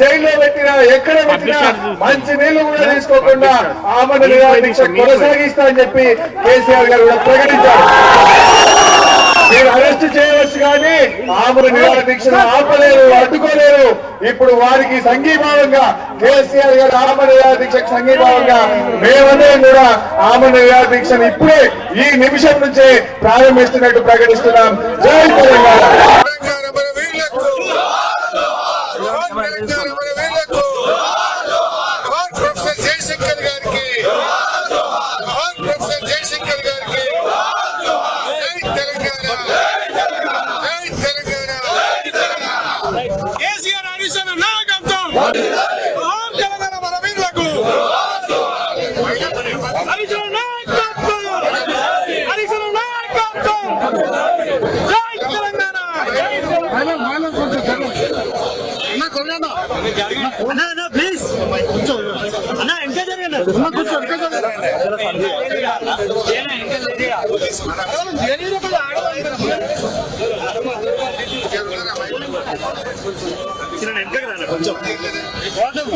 జైల్లో పెట్టినా ఎక్కడ పెట్టినా మంచి నీళ్ళు కూడా తీసుకోకుండా ఆమెను నిరాదీక్ష కొనసాగిస్తా అని చెప్పి కేసీఆర్ గారు కూడా ప్రకటించారు. మీరు అరెస్ట్ చేయవచ్చు కానీ ఆమెను నిరాదీక్షను ఆపలేరు అడ్డుకోలేరు. ఇప్పుడు వారికి సంఘీభావంగా కేసీఆర్ గారు ఆమె నిరాదీక్షకు సంఘీభావంగా మేమందరం కూడా ఆమె నిరాదీక్షను ఇప్పుడే ఈ నిమిషం నుంచే ప్రారంభిస్తున్నట్టు ప్రకటిస్తున్నాం. జై తెలంగాణ. తెలంగాణ మన వీళ్ళకు జోహార్ ప్రొఫెసర్ జయశంకర్ గారికి జోహార్ ప్రొఫెసర్ జయశంకర్ గారికి జై తెలంగాణ జై తెలంగాణ కేసీఆర్ హరీశ్వర నాయకత్వం జోహార్ తెలంగాణ మన వీళ్ళకు హరీశ్వర నాయకత్వం హరీశ్వర నాయకత్వం జై తెలంగాణ అన్నా అన్నా ప్లీజ్ అన్నా ఇంకా జరగండి కూర్చో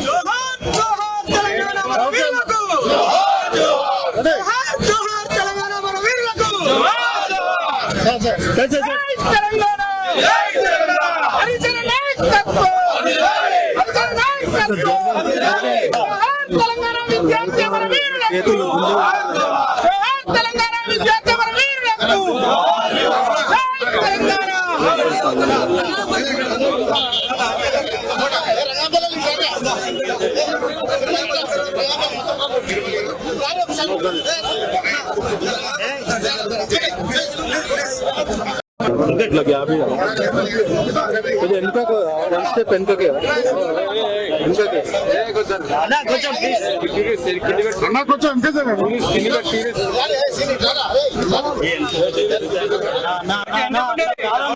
జోహార్ జోహార్ తెలంగాణ మన వీరులకు జోహార్ జోహార్ తెలంగాణ మన వీరులకు జై తెలంగాణ జై తెలంగాణ హరిజన నాయకత్వం హరిజన నాయకత్వం జోహార్ తెలంగాణ విద్యార్థి మన వీరులకు జోహార్ తెలంగాణ విద్యార్థి మన వీరులకు జై తెలంగాణ ఇట్లా గ్యాప్ కొంచెం వెనుక వన్ స్టెప్ వెనుకకి వెనుకకి అన్నా కొంచెం ప్లీజ్ అన్న కొంచెం వెనుక అన్నా అన్నా